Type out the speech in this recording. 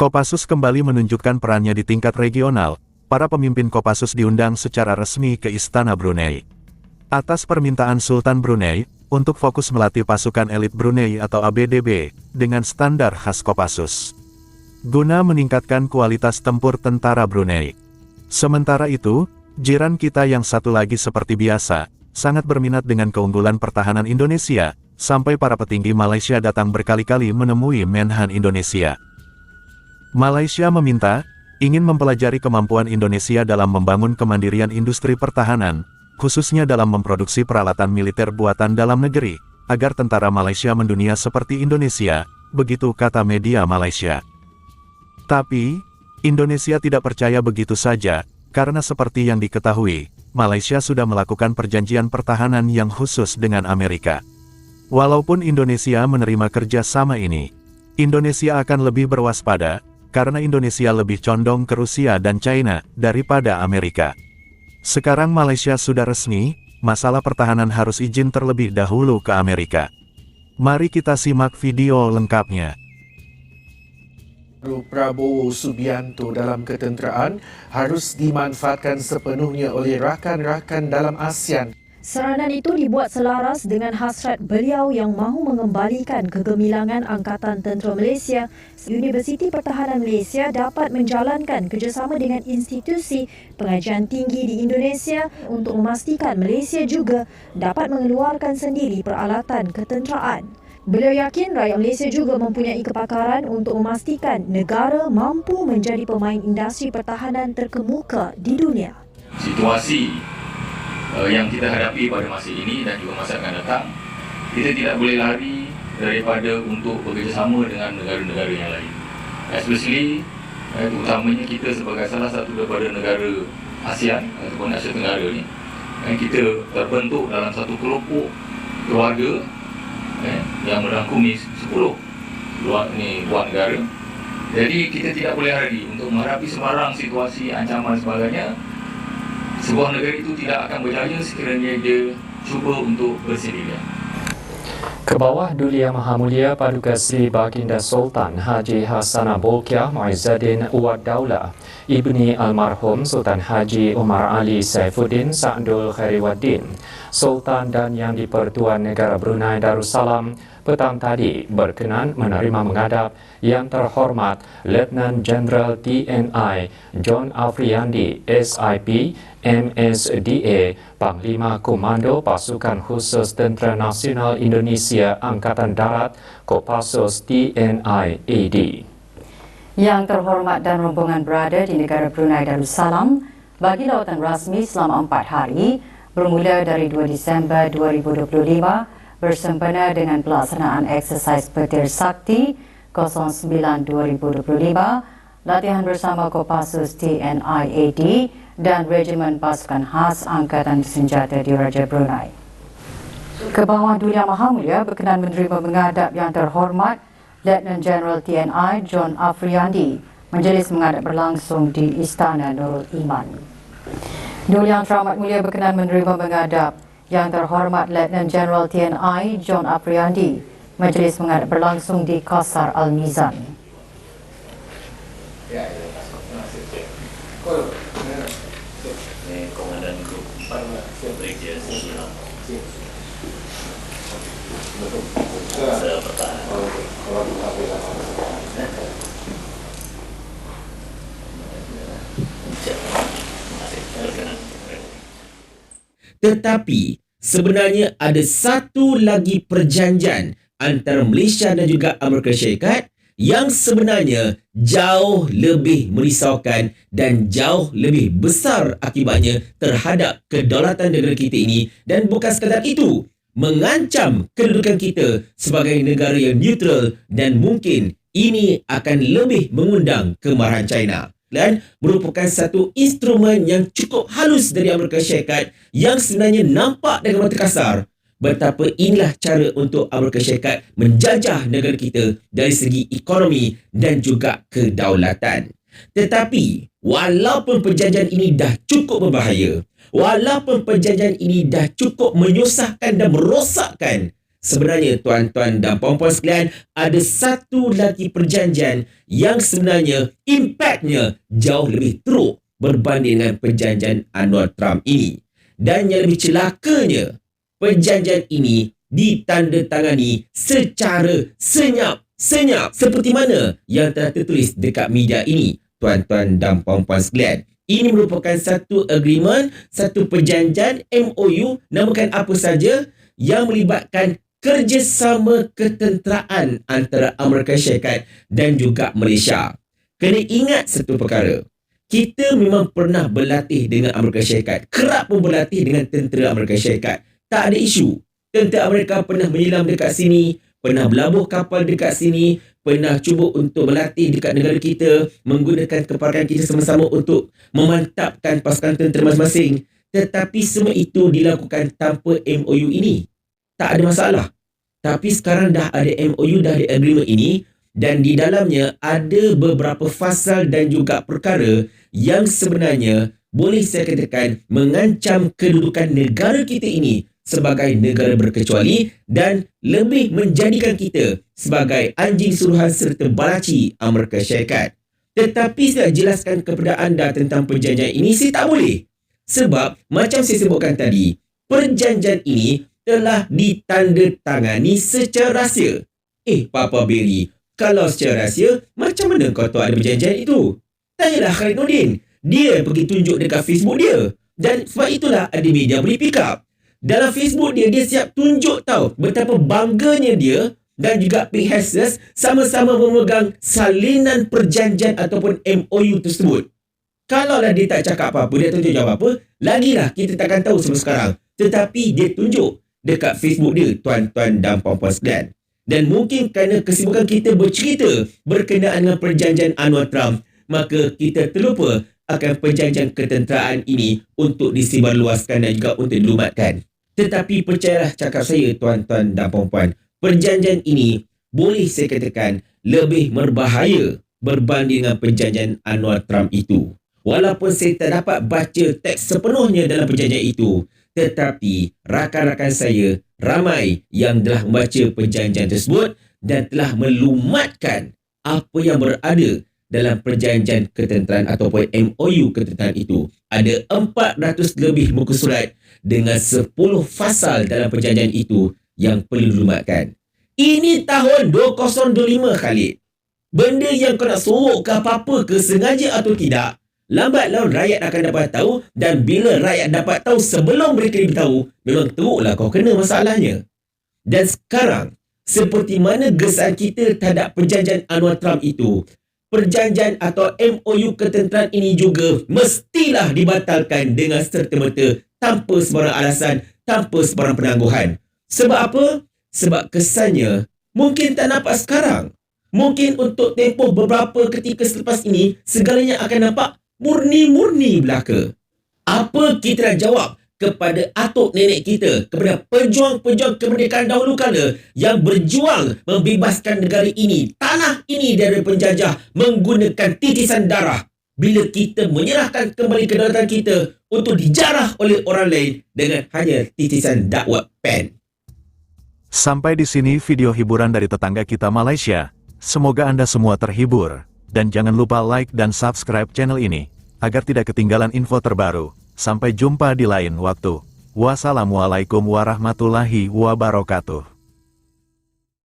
Kopassus kembali menunjukkan perannya di tingkat regional, para pemimpin Kopassus diundang secara resmi ke Istana Brunei. Atas permintaan Sultan Brunei, untuk fokus melatih pasukan elit Brunei atau ABDB, dengan standar khas Kopassus. Guna meningkatkan kualitas tempur tentara Brunei. Sementara itu, jiran kita yang satu lagi seperti biasa, sangat berminat dengan keunggulan pertahanan Indonesia, sampai para petinggi Malaysia datang berkali-kali menemui Menhan Indonesia. Malaysia meminta, ingin mempelajari kemampuan Indonesia dalam membangun kemandirian industri pertahanan, khususnya dalam memproduksi peralatan militer buatan dalam negeri, agar tentara Malaysia mendunia seperti Indonesia, begitu kata media Malaysia. Tapi, Indonesia tidak percaya begitu saja, karena seperti yang diketahui, Malaysia sudah melakukan perjanjian pertahanan yang khusus dengan Amerika. Walaupun Indonesia menerima kerjasama ini, Indonesia akan lebih berwaspada, karena Indonesia lebih condong ke Rusia dan China daripada Amerika. Sekarang Malaysia sudah resmi, masalah pertahanan harus izin terlebih dahulu ke Amerika. Mari kita simak video lengkapnya. Prabowo Subianto dalam ketenteraan harus dimanfaatkan sepenuhnya oleh rakan-rakan dalam ASEAN Saranan itu dibuat selaras dengan hasrat beliau yang mahu mengembalikan kegemilangan Angkatan Tentera Malaysia. Universiti Pertahanan Malaysia dapat menjalankan kerjasama dengan institusi pengajian tinggi di Indonesia untuk memastikan Malaysia juga dapat mengeluarkan sendiri peralatan ketenteraan. Beliau yakin rakyat Malaysia juga mempunyai kepakaran untuk memastikan negara mampu menjadi pemain industri pertahanan terkemuka di dunia. Situasi uh, yang kita hadapi pada masa ini dan juga masa akan datang kita tidak boleh lari daripada untuk bekerjasama dengan negara-negara yang lain. Especially uh, utamanya kita sebagai salah satu daripada negara ASEAN ataupun Asia Tenggara ni uh, kita terbentuk dalam satu kelompok keluarga uh, yang merangkumi 10 luar ni buat negara. Jadi kita tidak boleh lari untuk menghadapi sembarang situasi ancaman sebagainya sebuah negara itu tidak akan berjaya sekiranya dia cuba untuk bersendirian. Ke bawah Duli Yang Maha Mulia Paduka Sri Baginda Sultan Haji Hasanah Bolkiah Muizzaddin Uwad Daulah, Ibni Almarhum Sultan Haji Umar Ali Saifuddin Sa'dul Khairiwaddin, Sultan dan Yang di-Pertuan Negara Brunei Darussalam petang tadi berkenan menerima menghadap Yang Terhormat Letnan Jeneral TNI John Afriandi SIP MSDA Panglima Komando Pasukan Khusus Tentera Nasional Indonesia Angkatan Darat Kopassus TNI AD. Yang terhormat dan rombongan berada di negara Brunei Darussalam bagi lautan rasmi selama empat hari bermula dari 2 Disember 2025 bersempena dengan pelaksanaan eksersis petir sakti 09-2025 latihan bersama Kopassus TNI AD dan Regimen Pasukan Khas Angkatan Senjata di Raja Brunei. Ke bawah Duli Maha Mulia berkenan menerima menghadap yang terhormat Letnan General TNI John Afriandi majlis menghadap berlangsung di Istana Nurul Iman. Duli Yang Teramat Mulia berkenan menerima menghadap yang terhormat Letnan General TNI John Afriandi majlis menghadap berlangsung di Kasar Al-Mizan. Ya, ya. Tetapi sebenarnya ada satu lagi perjanjian antara Malaysia dan juga Amerika Syarikat yang sebenarnya jauh lebih merisaukan dan jauh lebih besar akibatnya terhadap kedaulatan negara kita ini. Dan bukan sekadar itu mengancam kedudukan kita sebagai negara yang neutral dan mungkin ini akan lebih mengundang kemarahan China dan merupakan satu instrumen yang cukup halus dari Amerika Syarikat yang sebenarnya nampak dengan mata kasar betapa inilah cara untuk Amerika Syarikat menjajah negara kita dari segi ekonomi dan juga kedaulatan. Tetapi walaupun perjanjian ini dah cukup berbahaya, walaupun perjanjian ini dah cukup menyusahkan dan merosakkan Sebenarnya tuan-tuan dan puan-puan sekalian ada satu lagi perjanjian yang sebenarnya impaknya jauh lebih teruk berbanding dengan perjanjian Anwar Trump ini. Dan yang lebih celakanya, perjanjian ini ditandatangani secara senyap-senyap seperti mana yang telah tertulis dekat media ini, tuan-tuan dan puan-puan sekalian. Ini merupakan satu agreement, satu perjanjian MOU, namakan apa saja yang melibatkan kerjasama ketenteraan antara Amerika Syarikat dan juga Malaysia. Kena ingat satu perkara. Kita memang pernah berlatih dengan Amerika Syarikat. Kerap pun berlatih dengan tentera Amerika Syarikat. Tak ada isu. Tentera Amerika pernah menyelam dekat sini, pernah berlabuh kapal dekat sini, pernah cuba untuk berlatih dekat negara kita, menggunakan keparan kita sama-sama untuk memantapkan pasukan tentera masing-masing. Tetapi semua itu dilakukan tanpa MOU ini tak ada masalah. Tapi sekarang dah ada MOU, dah ada agreement ini dan di dalamnya ada beberapa fasal dan juga perkara yang sebenarnya boleh saya katakan mengancam kedudukan negara kita ini sebagai negara berkecuali dan lebih menjadikan kita sebagai anjing suruhan serta balaci Amerika Syarikat. Tetapi saya jelaskan kepada anda tentang perjanjian ini, saya tak boleh. Sebab macam saya sebutkan tadi, perjanjian ini telah ditandatangani secara rahsia. Eh, Papa Berry, kalau secara rahsia, macam mana kau tahu ada perjanjian itu? Tanyalah Khalid Nordin. Dia pergi tunjuk dekat Facebook dia. Dan sebab itulah ada media boleh pick up. Dalam Facebook dia, dia siap tunjuk tahu betapa bangganya dia dan juga Pink Hesses sama-sama memegang salinan perjanjian ataupun MOU tersebut. Kalaulah dia tak cakap apa-apa, dia tunjuk jawab apa, lagilah kita takkan tahu semua sekarang. Tetapi dia tunjuk dekat Facebook dia, tuan-tuan dan puan-puan sekalian. Dan mungkin kerana kesibukan kita bercerita berkenaan dengan perjanjian Anwar Trump, maka kita terlupa akan perjanjian ketenteraan ini untuk disebarluaskan dan juga untuk dilumatkan. Tetapi percayalah cakap saya tuan-tuan dan puan-puan, perjanjian ini boleh saya katakan lebih berbahaya berbanding dengan perjanjian Anwar Trump itu. Walaupun saya tak dapat baca teks sepenuhnya dalam perjanjian itu, tetapi rakan-rakan saya ramai yang telah membaca perjanjian tersebut dan telah melumatkan apa yang berada dalam perjanjian ketenteraan ataupun MOU ketenteraan itu. Ada 400 lebih muka surat dengan 10 fasal dalam perjanjian itu yang perlu dilumatkan. Ini tahun 2025 Khalid. Benda yang kau nak sorok ke apa-apa ke sengaja atau tidak, Lambat laun rakyat akan dapat tahu dan bila rakyat dapat tahu sebelum mereka diberitahu, memang teruklah kau kena masalahnya. Dan sekarang, seperti mana gesaan kita terhadap perjanjian Anwar Trump itu, perjanjian atau MOU ketenteraan ini juga mestilah dibatalkan dengan serta-merta tanpa sebarang alasan, tanpa sebarang penangguhan. Sebab apa? Sebab kesannya mungkin tak nampak sekarang. Mungkin untuk tempoh beberapa ketika selepas ini, segalanya akan nampak murni-murni belaka. Apa kita nak jawab kepada atuk nenek kita, kepada pejuang-pejuang kemerdekaan dahulu kala yang berjuang membebaskan negara ini, tanah ini dari penjajah menggunakan titisan darah bila kita menyerahkan kembali kedaulatan kita untuk dijarah oleh orang lain dengan hanya titisan dakwah pen. Sampai di sini video hiburan dari tetangga kita Malaysia. Semoga Anda semua terhibur. Dan jangan lupa like dan subscribe channel ini, agar tidak ketinggalan info terbaru. Sampai jumpa di lain waktu. Wassalamualaikum warahmatullahi wabarakatuh.